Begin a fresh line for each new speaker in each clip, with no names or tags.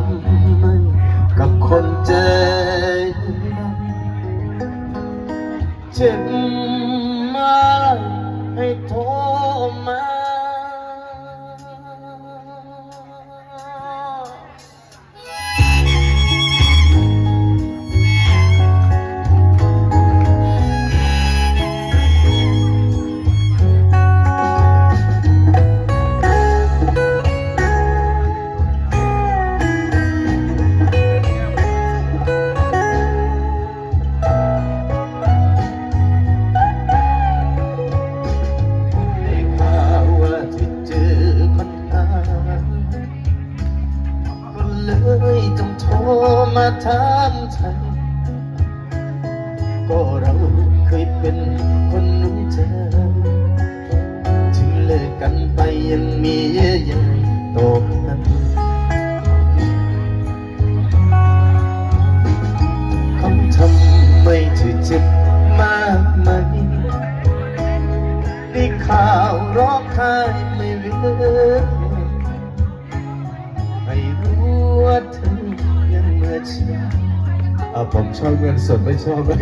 ำไมกับคนใจเจ็บมาให้โทร มาถามไทยก็เราเคยเป็นคนรู้ใจถึงเลิกกันไปยังมีเยื่อใยต่อกันคำทำไม่ถือเจ็บมากไหมได้ข่าวร้องไห้ไม่เลือกไม่รู้ว่าเธอ เอา
อะผมชอบเงินสดไม่ชอบเลย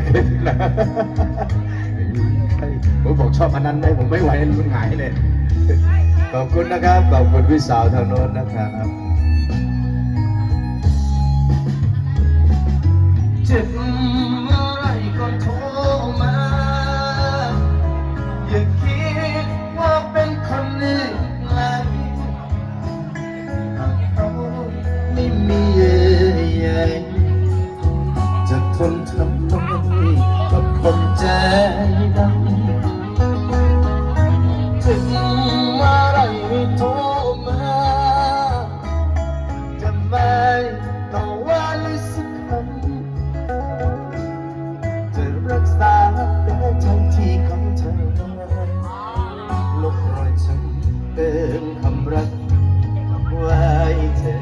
นะผมบอกชอบอันนั้นได้ผมไม่ไหวมันหงายเลย ขอบคุณนะครับ ขอบคุณพี่สาวทางโน้นนะครับ
รักไว้เธอ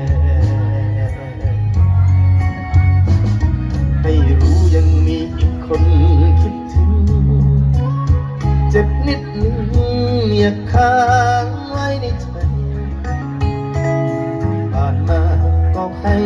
ให้รู้ยังมีอีกคนคิดถึง เจ็บนิดนึงอยากค้างไว้ในใจผ่านมาก็ให้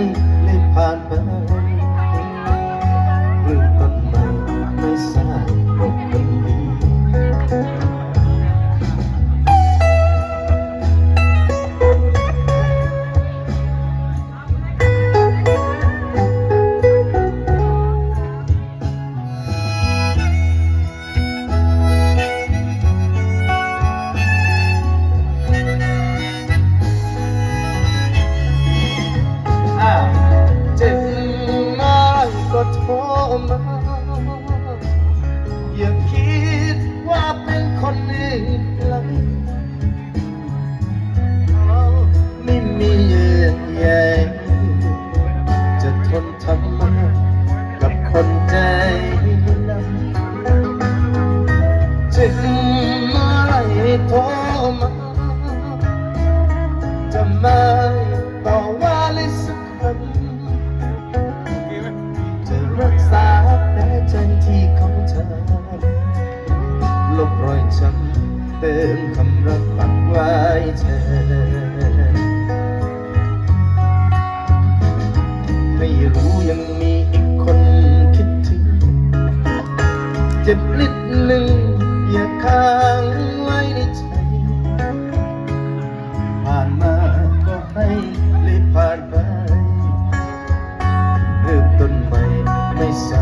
เติมคำรักปักไว้เธอ ไม่รู้ยังมีอีกคนคิดถึง เจ็บนิดหนึ่งอย่าค้างไว้ในใจ ผ่านมาก็ให้รีบผ่านไปเริ่มต้นใหม่ไม่สา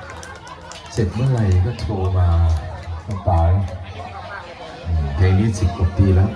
เสร็จเมื่อไหร่ก็โทรมาน้องป๋าเพลงนี้สิบกว่าปีแล้ว